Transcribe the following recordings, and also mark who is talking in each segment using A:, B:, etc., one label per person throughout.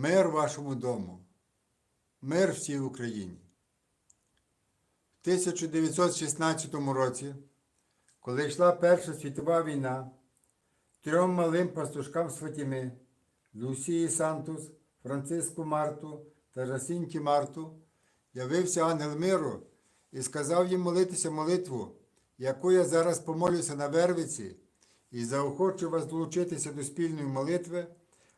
A: Мир вашому дому, мир всій Україні. В 1916 році, коли йшла Перша світова війна, трьом малим пастушкам з Лусії Сантус, Франциску Марту та Жасінті Марту, явився ангел миру і сказав їм молитися молитву, яку я зараз помолюся на Вервиці, і заохочу вас долучитися до спільної молитви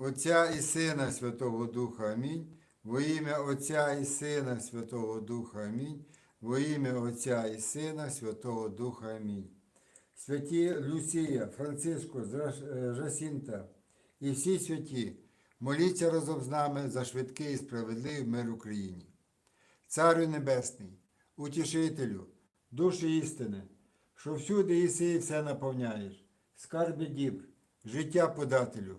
A: Отця і Сина Святого Духа Амінь. Во ім'я Отця і Сина Святого Духа Амінь. Во ім'я Отця і Сина Святого Духа Амінь. Святі Люсія, Франциско, е, Жасінта і всі святі, моліться разом з нами за швидкий і справедливий мир Україні. Царю Небесний, утішителю, душі істини, що всюди іси і все наповняєш, скарби дібр, життя подателю,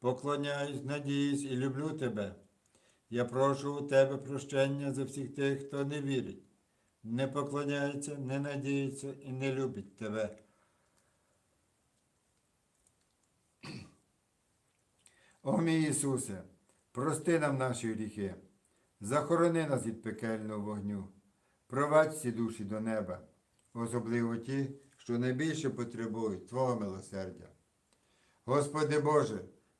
A: поклоняюсь, надіюсь і люблю Тебе. Я прошу у Тебе прощення за всіх тих, хто не вірить, не поклоняється, не надіється і не любить Тебе. О мій Ісусе, прости нам наші гріхи, захорони нас від пекельного вогню, провадь всі душі до неба, особливо ті, що найбільше потребують Твого милосердя. Господи Боже,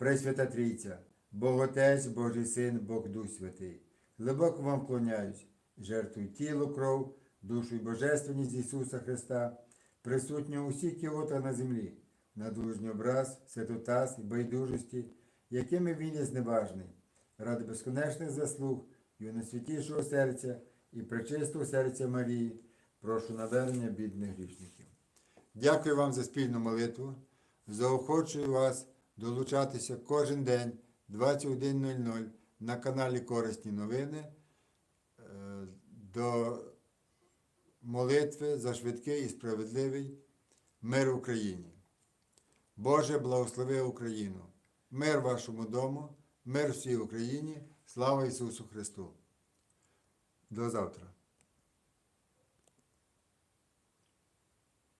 A: Пресвята Трійця, Бог Отець, Божий Син, Бог Дух Святий, глибоко вам вклоняюсь, жертвую тіло, кров, душу і божественність Ісуса Христа, присутнього усіх кілота на землі, на дружній образ, святотаз і байдужості, якими він є зневажний, ради безконечних заслуг і найсвятішого серця і пречистого серця Марії, прошу навернення бідних грішників. Дякую вам за спільну молитву. Заохочую вас долучатися кожен день 21.00 на каналі Корисні новини е, до молитви за швидкий і справедливий мир в Україні. Боже, благослови Україну! Мир вашому дому, мир всій Україні, слава Ісусу Христу! До завтра!